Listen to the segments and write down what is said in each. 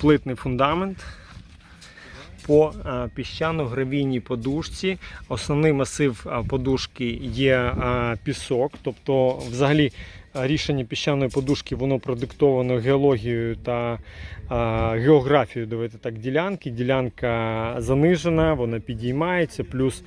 плитний фундамент по е, піщано-гравійній подушці. Основний масив е, подушки є е, пісок, тобто, взагалі, рішення піщаної подушки воно продиктовано геологією та географією давайте так, ділянки. Ділянка занижена, вона підіймається, плюс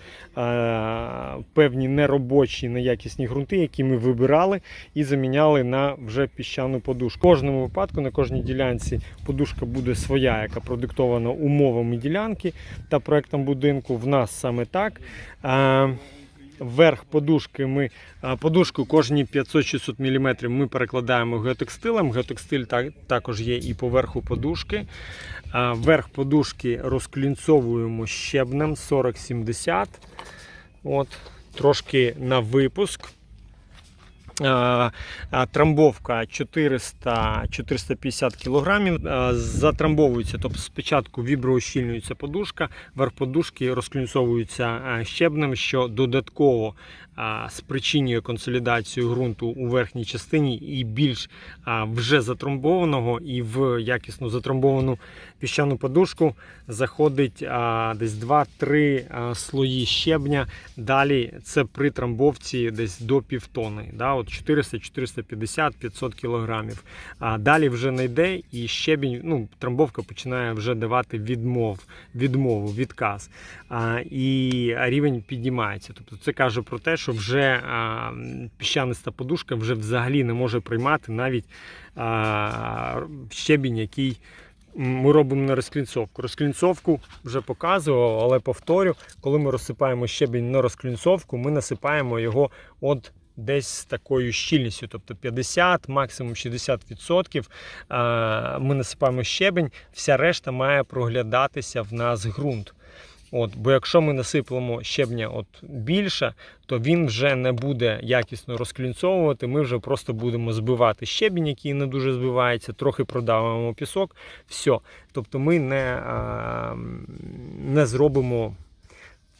певні неробочі, неякісні ґрунти, які ми вибирали і заміняли на вже піщану подушку. В кожному випадку на кожній ділянці подушка буде своя, яка продиктована умовами ділянки та проектом будинку. В нас саме так. Верх подушки ми подушку кожні 500-600 мм ми перекладаємо геотекстилем. Геотекстиль так, також є і по верху подушки. Верх подушки розклінцовуємо щебнем 40-70. От, трошки на випуск. А, а, Трамбовка 400-450 кг. Затрамбовується, тобто спочатку віброощільнюється подушка, верх подушки розклінцовується а, щебнем, що додатково спричинює консолідацію ґрунту у верхній частині і більш вже затрамбованого і в якісно затрамбовану піщану подушку заходить десь 2-3 слої щебня. Далі це при трамбовці десь до півтони. Да? От 400, 450, 500 кілограмів. А далі вже не йде, і щебінь, ну, трамбовка починає вже давати відмов, відмову, відказ. А, і рівень піднімається. Тобто це каже про те, що вже а, піщаниста подушка вже взагалі не може приймати навіть а, щебінь, який. Ми робимо на розклінцовку. Розклінцовку вже показував, але повторю, коли ми розсипаємо щебінь на розклінцовку, ми насипаємо його от десь з такою щільністю, тобто 50, максимум 60% ми насипаємо щебень, вся решта має проглядатися в нас ґрунт. От, бо якщо ми насиплемо щебня от більше, то він вже не буде якісно розклінцовувати. Ми вже просто будемо збивати щебінь, який не дуже збивається, трохи продавимо пісок. Все. Тобто ми не, не зробимо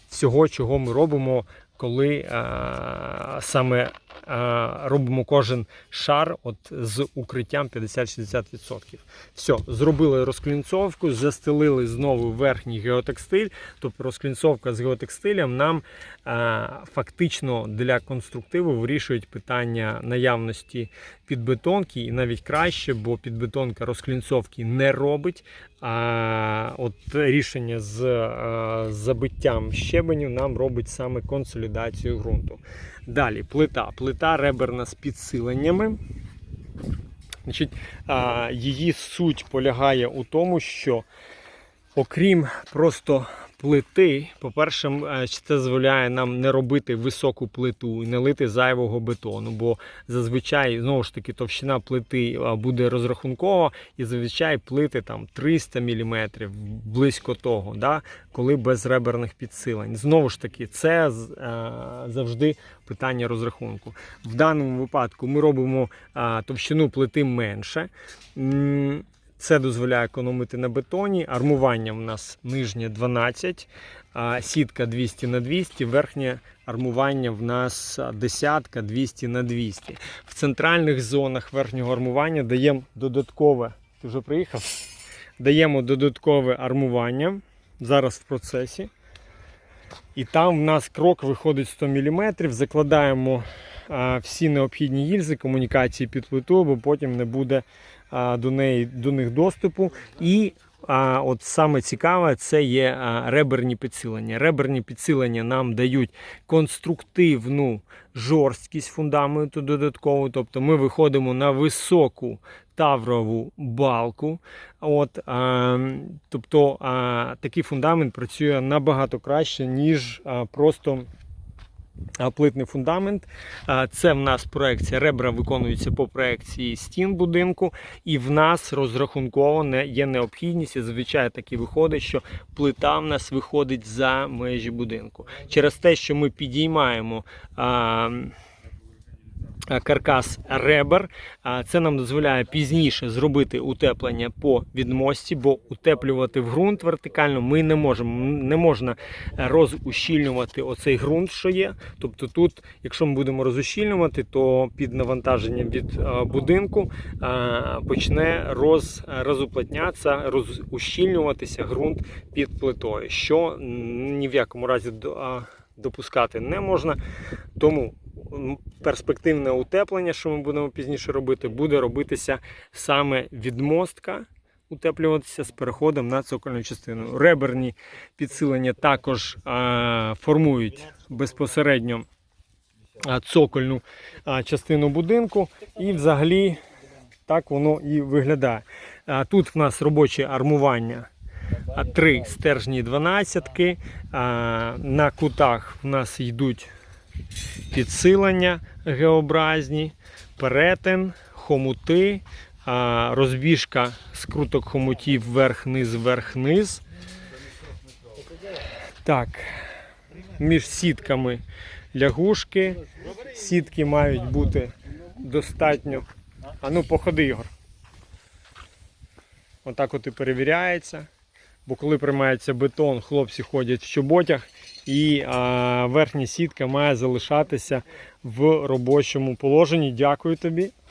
всього, чого ми робимо, коли а, саме а, робимо кожен шар от, з укриттям 50-60%. Все, зробили розклінцовку, застелили знову верхній геотекстиль. Тобто розклінцовка з геотекстилем нам а, фактично для конструктиву вирішують питання наявності підбетонки і навіть краще, бо підбетонка розклінцовки не робить. А от рішення з а, забиттям щебеню нам робить саме консолідацію ґрунту. Далі плита. Плита реберна з підсиленнями. Значить, а, її суть полягає у тому, що окрім просто плити, по-перше, е, це дозволяє нам не робити високу плиту і не лити зайвого бетону, бо зазвичай знову ж таки товщина плити буде розрахункова, і зазвичай плити там 300 мм, близько того, да, коли без реберних підсилень. Знову ж таки, це е, завжди питання розрахунку. В даному випадку ми робимо товщину плити менше. Це дозволяє економити на бетоні. Армування в нас нижнє 12, а сітка 200 на 200, верхнє армування в нас десятка 200 на 200. В центральних зонах верхнього армування даємо додаткове. Ти вже приїхав? Даємо додаткове армування. Зараз в процесі. І там в нас крок виходить 100 мм. Закладаємо всі необхідні гільзи, комунікації під плиту, бо потім не буде до, неї, до них доступу. І а, от саме цікаве це є реберні підсилення. Реберні підсилення нам дають конструктивну жорсткість фундаменту додаткову. Тобто ми виходимо на високу таврову балку. От, а, тобто а, такий фундамент працює набагато краще, ніж а, просто плитний фундамент. Це в нас проекція. Ребра виконуються по проекції стін будинку, і в нас розрахунково не є необхідність. Зазвичай таки виходить, що плита в нас виходить за межі будинку. Через те, що ми підіймаємо. Е, каркас ребер. Це нам дозволяє пізніше зробити утеплення по відмості, бо утеплювати в ґрунт вертикально ми не можемо. Не можна розущільнювати оцей ґрунт, що є. Тобто тут, якщо ми будемо розущільнювати, то під навантаженням від е, будинку е, почне роз, розуплотнятися, розущільнюватися ґрунт під плитою, що ні в якому разі допускати не можна. Тому перспективне утеплення, що ми будемо пізніше робити, буде робитися саме відмостка. Утеплюватися з переходом на цокольну частину. Реберні підсилення також а, формують безпосередньо цокольну а, частину будинку, і взагалі так воно і виглядає. А, тут в нас робоче армування три стержні 12 На кутах в нас йдуть підсилення геобразні, перетин, хомути, розбіжка скруток хомутів вверх-низ, вверх-низ. Так, між сітками лягушки. Сітки мають бути достатньо. А ну походи, Ігор. Отак от і перевіряється. Бо коли приймається бетон, хлопці ходять в чоботях, і верхня сітка має залишатися в робочому положенні. Дякую тобі.